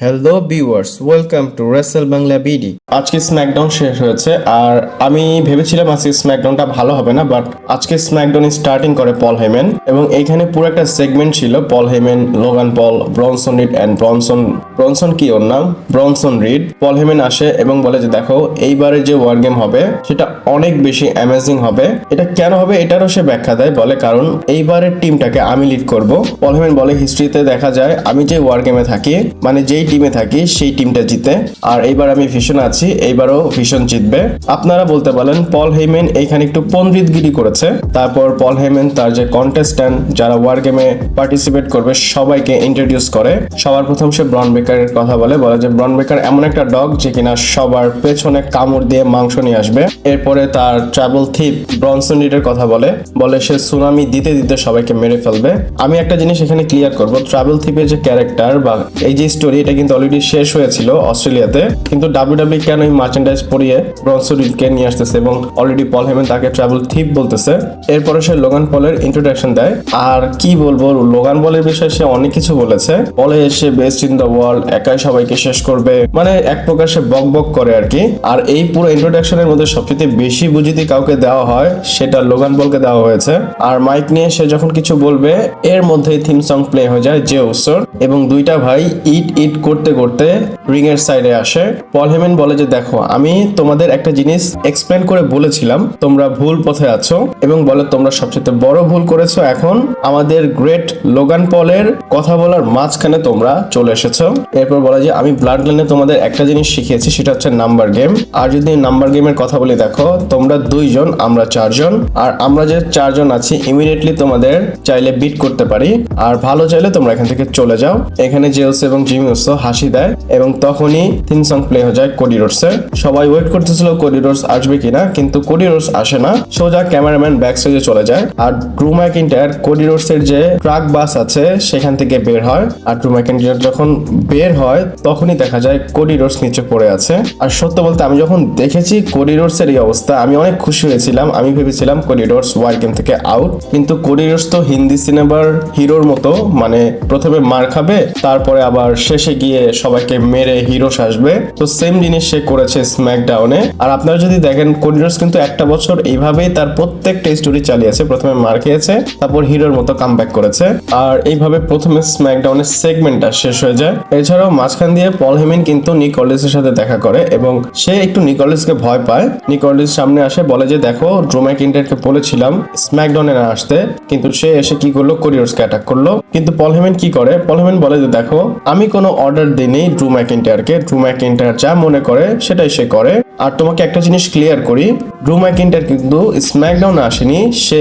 Hello viewers welcome to Wrestle Bangla BD আজকে SmackDown শেষ হয়েছে, আর আমি ভেবেছিলাম আজকে স্ম্যাকডাউনটা ভালো হবে না বাট আজকে স্ম্যাকডাউন স্টার্টিং করে পল হেমেন এবং এইখানে পুরো একটা সেগমেন্ট ছিল Paul Heyman Logan Paul Bronson Reed and Bronson Bronson কি ওর নাম? ব্রনসন রিড পল হেমেন আসে এবং বলে যে, দেখো, এইবারে যে ওয়ার গেম হবে, সেটা অনেক বেশি অ্যামেজিং হবে। এটা কেন হবে, এটারও সে ব্যাখ্যা দেয়, বলে কারণ এইবারের টিমটাকে আমি লিড করব। পল হেমেন বলে হিস্ট্রিতে দেখা যায়, আমি যে ওয়ার গেমে থাকি মানে যেই টিমে থাকি, সেই টিমটা জিতে। আর এইবার আমি ভীষণ আছি, এইবারও ভীষণ জিতবে। আপনারা বলতে পারেন, পল হেমেন এইখানে একটু পন্ডিতগিরি করেছে। তারপর পল হেমেন তার যে কন্টেস্ট্যান্ট যারা ওয়ার গেমে পার্টিসিপেট করবে, সবাইকে ইন্ট্রোডিউস করে। সবার প্রথম সে ব্রন বেকারের কথা বলে বলে যে ব্রন বেকার এমন একটা ডগ যে কিনা সবার পেছনে কামড় দিয়ে মাংস নিয়ে আসবে। এরপরে তার ট্রাভেল থিপ ব্রনসন রিডের কথা বলে বলে সে সুনামি দিতে দিতে সবাইকে মেরে ফেলবে। আমি একটা জিনিস এখানে ক্লিয়ার করব ট্রাভেল থিপের যে ক্যারেক্টার বা এই যে স্টোরি এটা কিন্তু অলরেডি শেষ হয়েছিল অস্ট্রেলিয়াতে। কিন্তু ডাব্লিউডাব্লিউ কেন এই মার্চেন্ডাইজ পরিয়ে ব্রনসন রিডকে নিয়ে আসতেছে এবং অলরেডি পল হেমেন তাকে ট্রাভেল থিপ বলতেছে? এরপরে সে লোগান পলের ইন্ট্রোডাকশন দেয়। আর কি বলব লোগান পলের বিষয়ে সে অনেক কিছু বলেছে। বলে সে বেস্ট ইন দ্য ওয়ার্ল্ড একাই সবাইকে শেষ করবে। মানে এক প্রকার সে বক বক করে আর কি। আর এই পুরো ইন্ট্রোডাকশনের মধ্যে সবচেয়ে বেশি বুঝিতে কাউকে দেওয়া হয়, সেটা লোগান পলকে দেওয়া হয়েছে। আর মাইক নিয়ে সে যখন কিছু বলবে, এর মধ্যেই থিম সং প্লে হয়ে যায়, যে উৎসর এবং দুইটা ভাই ইট ইট করতে করতে রিং এর সাইডে আসে। পল হেমেন বলে যে, দেখো, আমি তোমাদের একটা জিনিস এক্সপ্লেন করে বলেছিলাম, তোমরা ভুল পথে আছো এবং বলে তোমরা সবচেয়ে বড় ভুল করেছ, এখন আমাদের গ্রেট লোগান পলের কথা বলার মাঝখানে তোমরা চলে এসেছ। এরপর বলে যে, আমি ব্লাড লাইনে তোমাদের একটা জিনিস শিখিয়েছি, সেটা হচ্ছে নাম্বার গেম আর যদি নাম্বার গেমের কথা বলি, দেখো, তোমরা দুইজন, আমরা চারজন, আর আমরা যে চারজন আছি ইমিডিয়েটলি তোমাদের চাইলে বিট করতে পারি। আর ভালো চাইলে তোমরা এখান থেকে চলে যাও। এখানে জেলস এবং জিমিউসো হাসি দেয় এবং তখনই থিম সং প্লে হয়ে যায় কোডিরোর্সের সবাই ওয়েট করতেছিল কোডিরোর্স আসবে কিনা, কিন্তু কোডিরোর্স আসে না। সোজা ক্যামেরাম্যান ব্যাক স্টেজে চলে যায়। আর ড্রু ম্যাকিন্টার কোডিরোর্সের যে ট্রাক বাস আছে, সেখান থেকে বের হয়। আর ড্রু ম্যাকিন্টার যখন বের হয়, তখনই দেখা যায় কোডিরোর্স নিচে পড়ে আছে। আর সত্য বলতে, আমি যখন দেখেছি কোডিরোর্সের এই অবস্থা, আমি অনেক খুশি হয়েছিলাম। আমি ভেবেছিলাম কোডিডোর্স ওয়ার গেম থেকে আউট কিন্তু কোডিডোর্স তো হিন্দি সিনেমার হিরোর মতো মানে প্রথমে মার খাবে, তারপরে আবার শেষে গিয়ে সবাইকে মেরে হিরো আসবে তো সেম জিনিস সে করেছে স্ম্যাকডাউনে আর আপনারা যদি দেখেন কোডিডোর্স কিন্তু একটা বছর এইভাবেই তার প্রত্যেকটা স্টোরি চালিয়েছে। প্রথমে মার খেয়েছে, তারপর হিরোর মতো কাম করেছে। আর এইভাবে প্রথমে স্ম্যাকডাউনের সেগমেন্টটা শেষ হয়ে যায়। এছাড়াও মাঝখান দিয়ে পল হেমিন কিন্তু নিকোলিসের সাথে দেখা করে এবং সে একটু নিকোলিসকে ভয় পায়। নিকোলিস সামনে আসে, বলে যে, দেখো ড্রোম্যাক ইন্টারকে বলেছিলাম স্ম্যাকডাউনে না আসতে, কিন্তু সে এসে কি করল? কোরিয়ার্সকে অ্যাটাক করল। কিন্তু পল হেমেন কি করে? পল হেমেন বলে যে, দেখো, আমি কোনো অর্ডার দিইনি ড্রু ম্যাকিন্টায়ারকে ড্রু ম্যাকিন্টায়ার যা মনে করে সেটাই সে করে। আর তোমাকে একটা জিনিস ক্লিয়ার করি ড্রু ম্যাকিন্টার কিন্তু স্ম্যাকডাউনে আসেনি, সে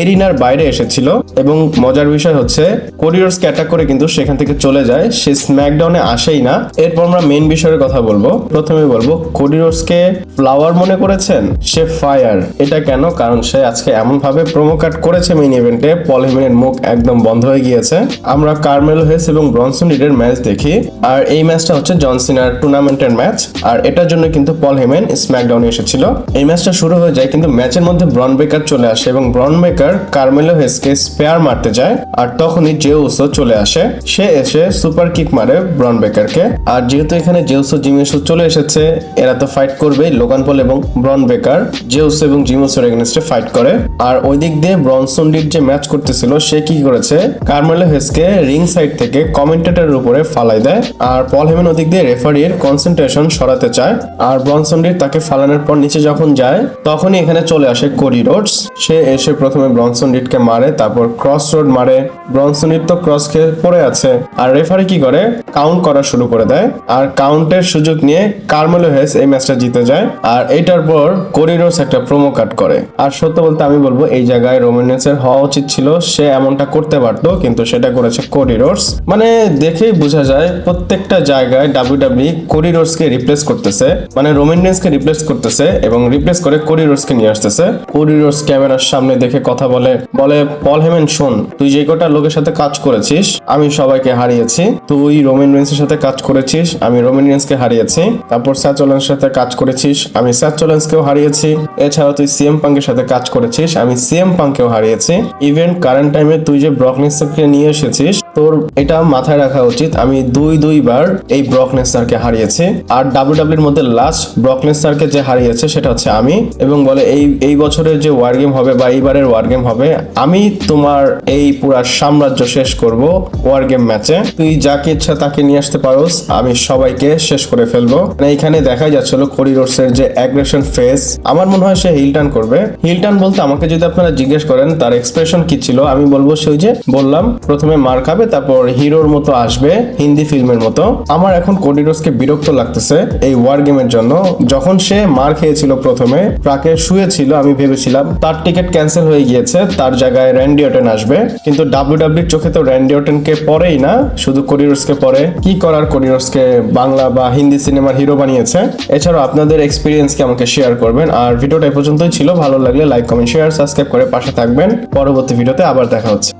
এরিনার বাইরে এসেছিল এবং মজার বিষয় হচ্ছে কোরিয়ার্সকে অ্যাটাক করে কিন্তু সেখান থেকে চলে যায়, সে স্ম্যাকডাউনে আসেই না। এরপর আমরা মেইন বিষয়ের কথা বলব। প্রথমে বলব কোরিয়ার্সকে ফ্লাওয়ার মনে করেছেন? সে ফায়ার এটা কেন? কারণ সে আজকে এমন ভাবে প্রোমো কাট করেছে মেইন ইভেন্টে পল হেমেনের মুখ একদম বন্ধ হয়ে গিয়েছে। আমরা কার্মেল হেস এবং ব্রনসন রিডের ম্যাচ দেখি, আর এই ম্যাচটা হচ্ছে জনসিনার টুর্নামেন্টের ম্যাচ আর এটার জন্য কিন্তু পল হেমেন স্ম্যাকডাউনে এসেছিল। এই ম্যাচটা শুরু হয়ে যায় কিন্তু ম্যাচের মধ্যে ব্রন বেকার চলে আসে এবং ব্রন বেকার কার্মেলো হেসকে স্পেয়ার মারতে যায় আর তখনই জেউসো চলে আসে। সে এসে সুপার কিক মারে ব্রন বেকারকে আর যেহেতু এখানে জেউসো জিমিউসো চলে এসেছে, এরা তো ফাইট করবেই লোগান পল এবং ব্রন বেকার জেউস এবং জিমোসের এগেনস্টে ফাইট করে। আর ওই দিক দিয়ে ব্রনসন ডিড যে ম্যাচ করতেছিল, সে কি করেছে? কার্মেলো হেসকে রিং সাইড থেকে কমেন্টেটরের উপরে ফালাই দেয়। আর পল হেমেন ওদিক দিয়ে রেফারির কনসেন্ট্রেশন সরাতে চায়। আর ব্রনসন ডিড তাকে ফালানোর পর নিচে যখন যায়, তখনই এখানে চলে আসে কোরি রোডস। সে এসে প্রথমে ব্রনসন ডিডকে মারে, তারপর ক্রস রোড মারে। ব্রনসন ডিড তো ক্রস খেয়ে পড়ে আছে। আর রেফারি কি করে? কাউন্ট করা শুরু করে দেয়। আর কাউন্টের সুযোগ নিয়ে কার্মেলো হেস এই ম্যাচটা জিতে যায়। আর এইটার পর কোরিডোর্স একটা প্রোমো কাট করে। আর সত্য বলতে আমি বলব, এই জায়গায় রোমেনিয়াসের হওয়া উচিত ছিল। সে এমনটা করতে পারতো, কিন্তু সেটা করেছে কোরিডোর্স মানে দেখেই বোঝা যায়, প্রত্যেকটা জায়গায় ডাব্লিউডাব্লিউ কোরিডোর্সকে রিপ্লেস করতেছে। মানে রোমেনিয়াসকে রিপ্লেস করতেছে এবং রিপ্লেস করে কোরিডোর্সকে নিয়ে আসতেছে। কোরিডোর্স ক্যামেরার সামনে দেখে কথা বলে বলে পল হেমেন শোন, তুই যে কটা লোকের সাথে কাজ করেছিস, আমি সবাইকে হারিয়েছি। তুই রোমেন রেন্সের সাথে কাজ করেছিস, আমি রোমেন রেন্সকে হারিয়েছি। তারপর স্যাচোলেন্সের সাথে কাজ করেছিস, আমি স্যাচোলেন্সকেও হারিয়েছি। এছাড়াও তুই সিএম পাঙ্কের সাথে কাজ করেছিস, আমি সিএম পাঙ্কেও হারিয়েছি। ইভেন কারেন্ট টাইমে তুই যে ব্রকনিসকে নিয়ে এসেছিস তোর এটা মাথায় রাখা উচিত। আমি দুই দুইবার এই ব্রক লেসনারকে হারিয়েছি। আর ডাব্লিউডাব্লিউর মধ্যে লাস্ট ব্রক লেসনারকে যে হারিয়েছে সেটা হচ্ছে আমি। এবং বলে এই এই বছরের যে ওয়ার গেম হবে বা এইবারের ওয়ার গেম হবে, আমি তোমার এই পুরা সাম্রাজ্য শেষ করব ওয়ার গেম ম্যাচে তুই যাকে ইচ্ছা তাকে নিয়ে আসতে পারোস, আমি সবাইকে শেষ করে ফেলব। মানে এইখানে দেখা যাচ্ছিল করিডোর্সের যে অ্যাগ্রেশন ফেস আমার মনে হয় সে হিল টার্ন করবে। হিল টার্ন বলতে আমাকে যদি আপনারা জিজ্ঞেস করেন, তার এক্সপ্রেশন কি ছিল, আমি বলব সেই যে বললাম, প্রথমে মার খাবে তারপর হিরোর মতো আসবে, হিন্দি ফিল্মের মতো। আমার এখন করিডোর্সকে বিরক্ত লাগতেছে এই ওয়ার গেমের জন্য। যখন সে মার খেয়েছিল প্রথমে, ট্রাকে শুয়েছিল, আমি ভেবেছিলাম, তার টিকিট ক্যান্সেল হয়ে গিয়েছে, তার জায়গায় র্যান্ডি অটেন আসবে। কিন্তু ডাব্লিউডাব্লিউর চোখে তো র্যান্ডি অটেনকে পরেই না, শুধু করিডোর্সকে পরে। কি করার করিডোর্সকে বাংলা বা হিন্দি সিনেমার হিরো বানিয়েছে। এছাড়াও আপনাদের এক্সপিরিয়েন্সকে আমাকে শেয়ার করবেন। আর ভিডিওটা এ পর্যন্তই ছিল। ভালো লাগলে লাইক কমেন্ট শেয়ার সাবস্ক্রাইব করে পাশে থাকবেন। পরবর্তী ভিডিওতে আবার দেখা হচ্ছে।